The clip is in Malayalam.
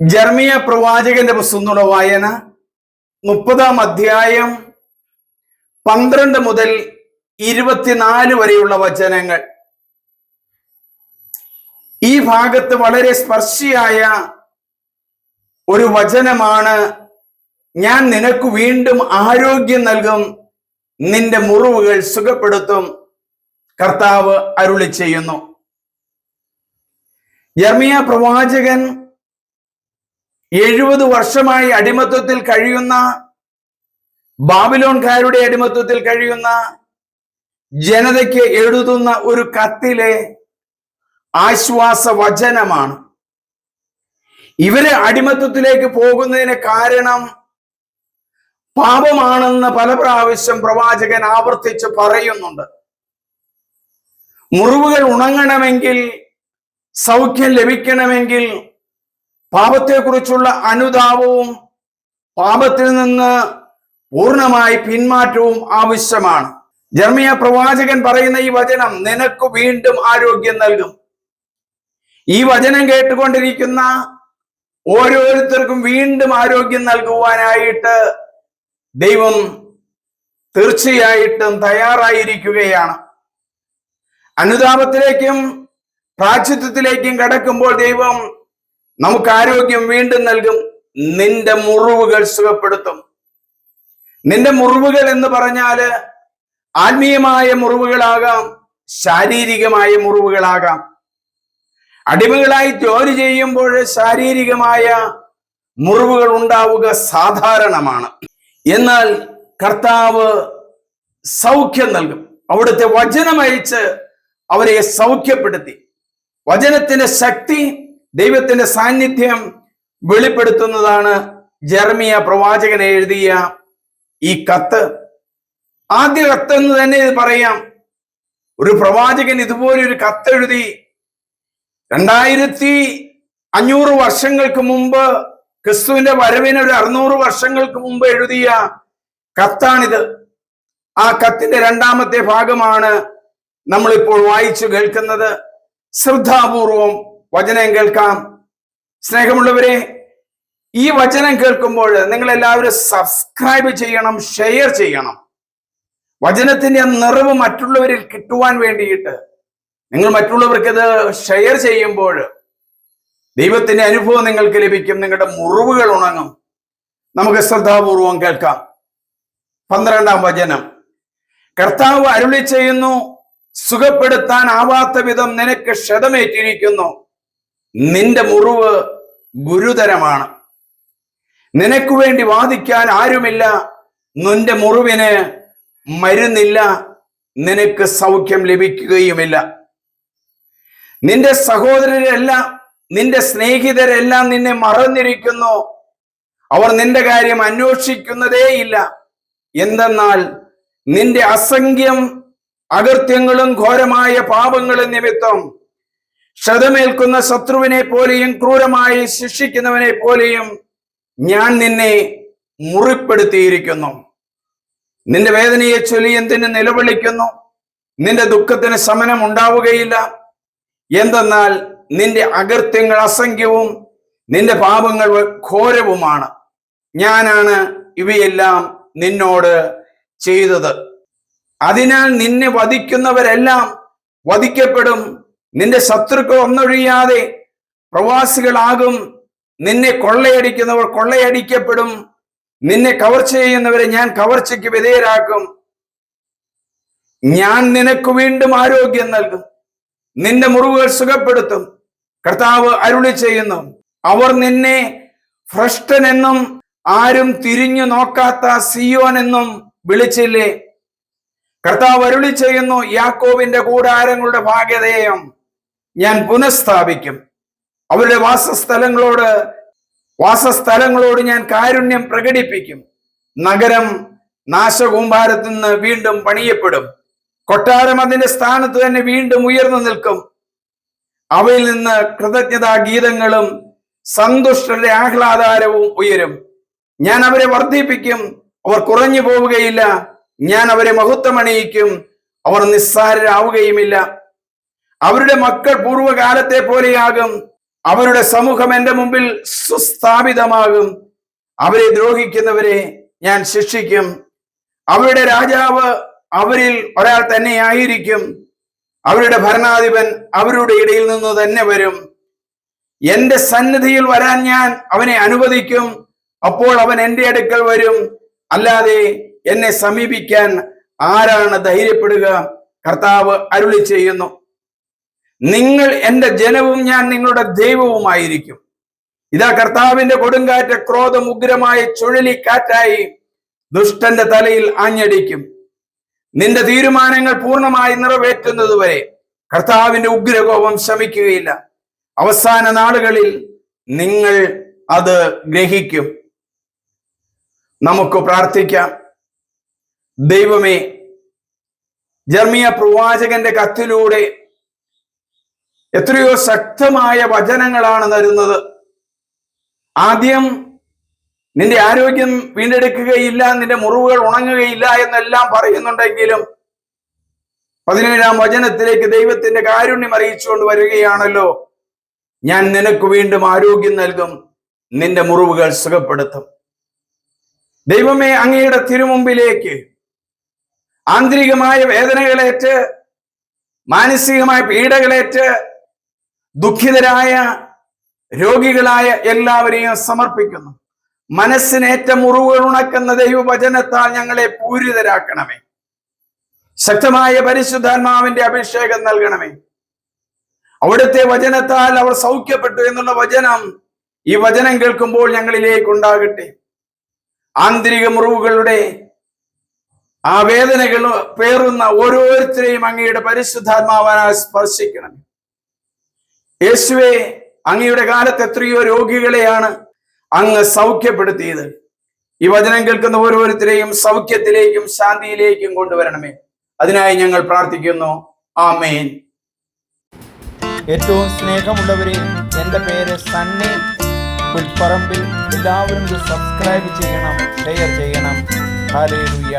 ജർമിയ പ്രവാചകന്റെ പുസ്തകങ്ങളുടെ വായന മുപ്പതാം അധ്യായം പന്ത്രണ്ട് മുതൽ ഇരുപത്തിനാല് വരെയുള്ള വചനങ്ങൾ. ഈ ഭാഗത്ത് വളരെ സ്പർശിയായ ഒരു വചനമാണ് ഞാൻ നിനക്ക് വീണ്ടും ആരോഗ്യം നൽകും നിന്റെ മുറിവുകൾ സുഖപ്പെടുത്തും കർത്താവ് അരുളി ചെയ്യുന്നു. ജർമിയ പ്രവാചകൻ എഴുപത് വർഷമായി അടിമത്വത്തിൽ കഴിയുന്ന ബാബിലോൺകാരുടെ അടിമത്വത്തിൽ കഴിയുന്ന ജനതയ്ക്ക് എഴുതുന്ന ഒരു കത്തിലെ ആശ്വാസ വചനമാണ് ഇവരെ അടിമത്വത്തിലേക്ക് പോകുന്നതിന് കാരണം പാപമാണെന്ന് പല പ്രാവശ്യം പ്രവാചകൻ ആവർത്തിച്ച് പറയുന്നുണ്ട്. മുറിവുകൾ ഉണങ്ങണമെങ്കിൽ സൗഖ്യം ലഭിക്കണമെങ്കിൽ പാപത്തെക്കുറിച്ചുള്ള അനുതാപവും പാപത്തിൽ നിന്ന് പൂർണമായി പിന്മാറ്റവും ആവശ്യമാണ്. ജർമ്മിയ പ്രവാചകൻ പറയുന്ന ഈ വചനം നിനക്ക് വീണ്ടും ആരോഗ്യം നൽകും. ഈ വചനം കേട്ടുകൊണ്ടിരിക്കുന്ന ഓരോരുത്തർക്കും വീണ്ടും ആരോഗ്യം നൽകുവാനായിട്ട് ദൈവം തീർച്ചയായിട്ടും തയ്യാറായിരിക്കുകയാണ്. അനുതാപത്തിലേക്കും പ്രാചിത്വത്തിലേക്കും കടക്കുമ്പോൾ ദൈവം നമുക്ക് ആരോഗ്യം വീണ്ടും നൽകും. നിന്റെ മുറിവുകൾ സുഖപ്പെടുത്തും. നിന്റെ മുറിവുകൾ എന്ന് പറഞ്ഞാൽ ആത്മീയമായ മുറിവുകളാകാം ശാരീരികമായ മുറിവുകളാകാം. അടിമകളായി ജോലി ചെയ്യുമ്പോൾ ശാരീരികമായ മുറിവുകൾ ഉണ്ടാവുക സാധാരണമാണ്. എന്നാൽ കർത്താവ് സൗഖ്യം നൽകും. അവിടുത്തെ വചനമയച്ച് അവരെ സൗഖ്യപ്പെടുത്തി. വചനത്തിന്റെ ശക്തി ദൈവത്തിന്റെ സാന്നിധ്യം വെളിപ്പെടുത്തുന്നതാണ് ജർമിയ പ്രവാചകൻ എഴുതിയ ഈ കത്ത്. ആദ്യ കത്ത് എന്ന് തന്നെ ഇത് പറയാം. ഒരു പ്രവാചകൻ ഇതുപോലെ ഒരു കത്തെഴുതി രണ്ടായിരത്തി അഞ്ഞൂറ് വർഷങ്ങൾക്ക് മുമ്പ് ക്രിസ്തുവിന്റെ വരവിന് ഒരു അറുന്നൂറ് വർഷങ്ങൾക്ക് മുമ്പ് എഴുതിയ കത്താണിത്. ആ കത്തിന്റെ രണ്ടാമത്തെ ഭാഗമാണ് നമ്മളിപ്പോൾ വായിച്ചു കേൾക്കുന്നത്. ശ്രദ്ധാപൂർവം വചനം കേൾക്കാം. സ്നേഹമുള്ളവരെ ഈ വചനം കേൾക്കുമ്പോൾ നിങ്ങൾ എല്ലാവരും സബ്സ്ക്രൈബ് ചെയ്യണം ഷെയർ ചെയ്യണം. വചനത്തിന്റെ നിറവ് മറ്റുള്ളവരിൽ കിട്ടുവാൻ വേണ്ടിയിട്ട് നിങ്ങൾ മറ്റുള്ളവർക്ക് ഇത് ഷെയർ ചെയ്യുമ്പോൾ ദൈവത്തിന്റെ അനുഭവം നിങ്ങൾക്ക് ലഭിക്കും നിങ്ങളുടെ മുറിവുകൾ ഉണങ്ങും. നമുക്ക് ശ്രദ്ധാപൂർവം കേൾക്കാം. പന്ത്രണ്ടാം വചനം. കർത്താവ് അരുളി ചെയ്യുന്നു സുഖപ്പെടുത്താൻ ആവാത്ത വിധം നിനക്ക് ക്ഷതമേറ്റിരിക്കുന്നു. നിന്റെ മുറിവ് ഗുരുതരമാണ്. നിനക്ക് വേണ്ടി വാദിക്കാൻ ആരുമില്ല. നിന്റെ മുറിവിന് മരുന്നില്ല. നിനക്ക് സൗഖ്യം ലഭിക്കുകയുമില്ല. നിന്റെ സഹോദരരെല്ലാം നിന്റെ സ്നേഹിതരെല്ലാം നിന്നെ മറന്നിരിക്കുന്നു. അവർ നിന്റെ കാര്യം അന്വേഷിക്കുന്നതേയില്ല എന്തെന്നാൽ നിന്റെ അസംഖ്യം അകൃത്യങ്ങളും ഘോരമായ പാപങ്ങളും നിമിത്തം ക്ഷതമേൽക്കുന്ന ശത്രുവിനെ പോലെയും ക്രൂരമായി ശിക്ഷിക്കുന്നവനെ പോലെയും ഞാൻ നിന്നെ മുറിപ്പെടുത്തിയിരിക്കുന്നു. നിന്റെ വേദനയെ ചൊല്ലി എന്തിന് നിലവിളിക്കുന്നു? നിന്റെ ദുഃഖത്തിന് ശമനം ഉണ്ടാവുകയില്ല. എന്തെന്നാൽ നിന്റെ അകൃത്യങ്ങൾ അസംഖ്യവും നിന്റെ പാപങ്ങൾ ഘോരവുമാണ്. ഞാനാണ് ഇവയെല്ലാം നിന്നോട് ചെയ്തത്. അതിനാൽ നിന്നെ വധിക്കുന്നവരെല്ലാം വധിക്കപ്പെടും. നിന്റെ ശത്രുക്കൾ ഒന്നൊഴിയാതെ പ്രവാസികളാകും. നിന്നെ കൊള്ളയടിക്കുന്നവർ കൊള്ളയടിക്കപ്പെടും. നിന്നെ കവർച്ച ചെയ്യുന്നവരെ ഞാൻ കവർച്ചയ്ക്ക് വിധേയരാക്കും. ഞാൻ നിനക്ക് വീണ്ടും ആരോഗ്യം നൽകും. നിന്റെ മുറിവുകൾ സുഖപ്പെടുത്തും. കർത്താവ് അരുളി ചെയ്യുന്നു. അവർ നിന്നെ ഭ്രഷ്ടനെന്നും ആരും തിരിഞ്ഞു നോക്കാത്ത സിയോൻ എന്നും വിളിച്ചില്ലേ? കർത്താവ് അരുളി ചെയ്യുന്നു. യാക്കോവിന്റെ കൂടാരങ്ങളുടെ ഭാഗ്യതയും ഞാൻ പുനഃസ്ഥാപിക്കും. അവരുടെ വാസസ്ഥലങ്ങളോട് വാസസ്ഥലങ്ങളോട് ഞാൻ കാരുണ്യം പ്രകടിപ്പിക്കും. നഗരം നാശകൂമ്പാരത്തിൽ നിന്ന് വീണ്ടും പണിയപ്പെടും. കൊട്ടാരം അതിന്റെ സ്ഥാനത്ത് തന്നെ വീണ്ടും ഉയർന്നു നിൽക്കും. അവയിൽ നിന്ന് കൃതജ്ഞതാ ഗീതങ്ങളും സന്തുഷ്ടരുടെ ആഹ്ലാദാരവും ഉയരും. ഞാൻ അവരെ വർദ്ധിപ്പിക്കും. അവർ കുറഞ്ഞു പോവുകയില്ല. ഞാൻ അവരെ മഹത്വമണിയിക്കും. അവർ നിസ്സാരരാവുകയുമില്ല. അവരുടെ മക്കൾ പൂർവകാലത്തെ പോലെയാകും. അവരുടെ സമൂഹം എന്റെ മുമ്പിൽ സുസ്ഥാപിതമാകും. അവരെ ദ്രോഹിക്കുന്നവരെ ഞാൻ ശിക്ഷിക്കും. അവരുടെ രാജാവ് അവരിൽ ഒരാൾ തന്നെയായിരിക്കും. അവരുടെ ഭരണാധിപൻ അവരുടെ ഇടയിൽ നിന്ന് തന്നെ വരും. എന്റെ സന്നിധിയിൽ വരാൻ ഞാൻ അവനെ അനുവദിക്കും. അപ്പോൾ അവൻ എന്റെ അടുക്കൽ വരും. അല്ലാതെ എന്നെ സമീപിക്കാൻ ആരാണ് ധൈര്യപ്പെടുക? കർത്താവ് അരുളി ചെയ്യുന്നു നിങ്ങൾ എന്റെ ജനവും ഞാൻ നിങ്ങളുടെ ദൈവവുമായിരിക്കും. ഇതാ കർത്താവിന്റെ കൊടുങ്കാറ്റ് ക്രോധം ഉഗ്രമായ ചുഴലിക്കാറ്റായി ദുഷ്ടന്റെ തലയിൽ ആഞ്ഞടിക്കും. നിന്റെ തീരുമാനങ്ങൾ പൂർണമായി നിറവേറ്റുന്നതുവരെ കർത്താവിന്റെ ഉഗ്രകോപം ശമിക്കുകയില്ല. അവസാന നാളുകളിൽ നിങ്ങൾ അത് ഗ്രഹിക്കും. നമുക്ക് പ്രാർത്ഥിക്കാം. ദൈവമേ ജർമിയ പ്രവാചകന്റെ കത്തിലൂടെ എത്രയോ ശക്തമായ വചനങ്ങളാണ് തരുന്നത്. ആദ്യം നിന്റെ ആരോഗ്യം വീണ്ടെടുക്കുകയില്ല നിന്റെ മുറിവുകൾ ഉണങ്ങുകയില്ല എന്നെല്ലാം പറയുന്നുണ്ടെങ്കിലും പതിനേഴാം വചനത്തിലേക്ക് ദൈവത്തിന്റെ കാരുണ്യം അറിയിച്ചുകൊണ്ട് വരികയാണല്ലോ. ഞാൻ നിനക്ക് വീണ്ടും ആരോഗ്യം നൽകും നിന്റെ മുറിവുകൾ സുഖപ്പെടുത്തും. ദൈവമേ അങ്ങയുടെ തിരുമുമ്പിലേക്ക് ആന്തരികമായ വേദനകളേറ്റ് മാനസികമായ പീഡകളേറ്റ് ദുഃഖിതരായ രോഗികളായ എല്ലാവരെയും സമർപ്പിക്കുന്നു. മനസ്സിനേറ്റ മുറിവുകൾ ഉണക്കുന്ന ദൈവവചനത്താൽ ഞങ്ങളെ പൂരിതരാക്കണമേ. ശക്തമായ പരിശുദ്ധാത്മാവിന്റെ അഭിഷേകം നൽകണമേ. അവിടുത്തെ വചനത്താൽ അവർ സൗഖ്യപ്പെട്ടു എന്നുള്ള വചനം ഈ വചനം കേൾക്കുമ്പോൾ ഞങ്ങളിലേക്ക് ഉണ്ടാകട്ടെ. ആന്തരിക മുറിവുകളുടെ ആ വേദനകൾ പേറുന്ന ഓരോരുത്തരെയും അങ്ങയുടെ പരിശുദ്ധാത്മാവാനായി സ്പർശിക്കണം യേശുവെ അങ്ങയുടെ കാലത്ത് എത്രയോ രോഗികളെയാണ് അങ്ങ് സൗഖ്യപ്പെടുത്തിയത്. ഈ വചനം കേൾക്കുന്ന ഓരോരുത്തരെയും സൗഖ്യത്തിലേക്കും ശാന്തിയിലേക്കും കൊണ്ടുവരണമേ. അതിനായി ഞങ്ങൾ പ്രാർത്ഥിക്കുന്നു. ആമേൻ. ഏറ്റവും സ്നേഹമുള്ളവരെ എന്റെ പേര് സണ്ണി. പുൽപ്പറമ്പിൽ എല്ലാവരും സബ്സ്ക്രൈബ് ചെയ്യണം ഷെയർ ചെയ്യണം. ഹാലേലുയ്യ